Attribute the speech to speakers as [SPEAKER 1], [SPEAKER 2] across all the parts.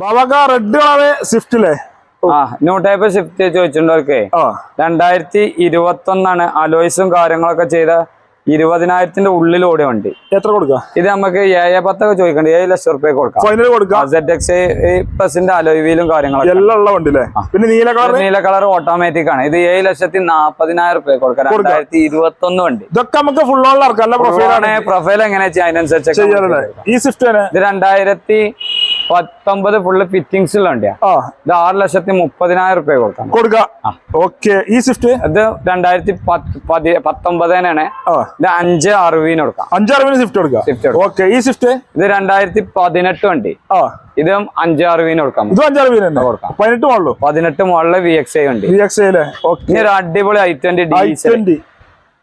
[SPEAKER 1] ബാബാക്ക red colour സ്വിഫ്റ്റില്ലേ
[SPEAKER 2] ആ new type Swift ചോദിച്ചിട്ടുണ്ടവർക്ക് രണ്ടായിരത്തി ഇരുപത്തി ഒന്നാണ് അലോയ്സും കാര്യങ്ങളൊക്കെ ചെയ്ത ഇരുപതിനായിരത്തിന്റെ ഉള്ളിൽ ഓടിയ വണ്ടി.
[SPEAKER 1] എത്ര കൊടുക്ക?
[SPEAKER 2] ഇത് നമുക്ക് ഏഴ് പത്തൊക്കെ ചോദിക്കണ്ട. ഏഴ് ലക്ഷം റുപ്യ കൊടുക്കാം.
[SPEAKER 1] ഫൈനൽ കൊടുക്കാം.
[SPEAKER 2] സെഡ് എക്സ് പ്ലസിന്റെ അലോയ് വീലും കാര്യങ്ങളൊക്കെ.
[SPEAKER 1] എല്ലാം ഉള്ള വണ്ടി പിന്നെ നീല കളർ
[SPEAKER 2] നീല കളർ ഓട്ടോമാറ്റിക് ആണ്. ഇത് ഏഴ് ലക്ഷത്തി നാപ്പതിനായിരം റുപ്യ കൊടുക്കാം. രണ്ടായിരത്തി ഇരുപത്തി ഒന്ന് വണ്ടി.
[SPEAKER 1] ഇതൊക്കെ നമുക്ക് ഫുൾ പ്രൊഫൈലാണ്
[SPEAKER 2] പ്രൊഫൈൽ എങ്ങനെയാ വെച്ചാൽ അതിനനുസരിച്ച്
[SPEAKER 1] ചെയ്യാനല്ലേ ഈ സ്വിഫ്റ്റ്
[SPEAKER 2] ഇത് രണ്ടായിരത്തി പത്തൊമ്പത് ഫുള്ള് ഫിറ്റിംഗ്സ് ഉള്ള വണ്ടിയാ. ഇത് ആറ് ലക്ഷത്തി മുപ്പതിനായിരം റുപ്യ കൊടുക്കാം.
[SPEAKER 1] കൊടുക്കാം. ഓക്കെ. ഈ സ്വിഫ്റ്റ്?
[SPEAKER 2] ഇത് രണ്ടായിരത്തി പത്ത് പതി പത്തൊമ്പതിനാണ്. ഇത് അഞ്ച് അറുപതിന് കൊടുക്കാം.
[SPEAKER 1] അഞ്ച് അറുപതിന് സ്വിഫ്റ്റ് കൊടുക്കാം.
[SPEAKER 2] സ്വിഫ്റ്റ്.
[SPEAKER 1] ഓക്കെ. ഈ സ്വിഫ്റ്റ്?
[SPEAKER 2] ഇത് രണ്ടായിരത്തി പതിനെട്ട് വണ്ടി. ഇതും അഞ്ച് അറുപതിന് കൊടുക്കാം.
[SPEAKER 1] ഇതും അഞ്ച് തന്നെ?
[SPEAKER 2] കൊടുക്കാം.
[SPEAKER 1] പതിനെട്ട് മോളു
[SPEAKER 2] പതിനെട്ട് മോളിൽ വി എക്സ് ഐ വണ്ടി.
[SPEAKER 1] V X okay.
[SPEAKER 2] ഇനി ഒരു അടിപൊളി ഐ ട്വന്റി
[SPEAKER 1] ഡി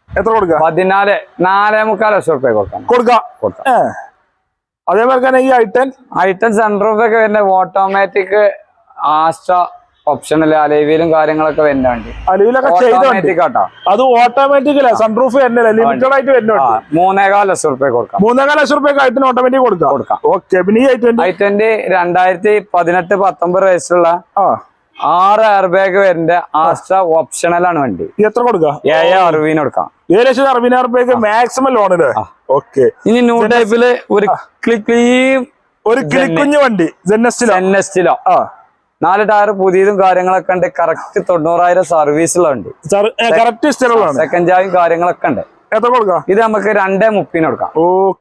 [SPEAKER 1] എത്ര കൊടുക്കാം?
[SPEAKER 2] പതിനാല് നാലേ മുക്കാൽ ലക്ഷം റുപ്യ കൊടുക്കാം.
[SPEAKER 1] കൊടുക്കാം.
[SPEAKER 2] കൊടുക്കാം.
[SPEAKER 1] അതേപോലെ തന്നെ ഈ ഐട്ടൻ
[SPEAKER 2] ഐട്ടൻ സൺറൂഫ് ഒക്കെ വരുന്ന ഓട്ടോമാറ്റിക് ആസ്ട്ര ഓപ്ഷനിൽ അലവിയിലും കാര്യങ്ങളൊക്കെ വരുന്ന വണ്ടി.
[SPEAKER 1] അലുവിലൊക്കെ
[SPEAKER 2] ഓട്ടോമാറ്റിക് ആട്ടോ.
[SPEAKER 1] അത് ഓട്ടോമാറ്റിക് അല്ലേ? സൺറൂഫ് തന്നെ ലിമിറ്റഡ് ആയിട്ട് വരുന്നുണ്ട്
[SPEAKER 2] മൂന്നേകാൽ ലക്ഷം റുപ്യ കൊടുക്കാം.
[SPEAKER 1] മൂന്നേകാൽ ലക്ഷം റുപ്യ ഐറ്റിന് ഓട്ടോമാറ്റിക് കൊടുക്കാം.
[SPEAKER 2] കൊടുക്കാം.
[SPEAKER 1] ഓക്കെ പിന്നെ ഈ ഐറ്റൻ ട്വന്റി
[SPEAKER 2] ഐ ട്വന്റി രണ്ടായിരത്തി പതിനെട്ട് പത്തൊമ്പത് വയസ്സുള്ള ആറ് എയർ ബാഗ് വരുന്ന ആസ്ട്ര ഓപ്ഷണലാണ് വണ്ടി.
[SPEAKER 1] എത്ര കൊടുക്കാം?
[SPEAKER 2] ഏഴ് അറുപതിന് കൊടുക്കാം.
[SPEAKER 1] ഏഴ് ലക്ഷത്തി അറുപതിനായിരം റുപ്യക്ക് മാക്സിമം ലോൺ ഓക്കെ
[SPEAKER 2] ഇനി ന്യൂ ടൈപ്പിൽ ഒരു ക്ലിക്ലീം
[SPEAKER 1] ഒരു കിളിക്കുഞ്ഞ് വണ്ടി. ജെന്നസ്റ്റിലോ ആ.
[SPEAKER 2] നാല് ടയർ പുതിയതും കാര്യങ്ങളൊക്കെ ഉണ്ട്. കറക്റ്റ് തൊണ്ണൂറായിരം സർവീസുള്ള ഉണ്ട്.
[SPEAKER 1] കറക്റ്റ്
[SPEAKER 2] സെക്കൻഡ് ചായും കാര്യങ്ങളൊക്കെ ഉണ്ട്. ഇത് നമുക്ക് രണ്ടേ മുപ്പിന് കൊടുക്കാം.
[SPEAKER 1] ഓ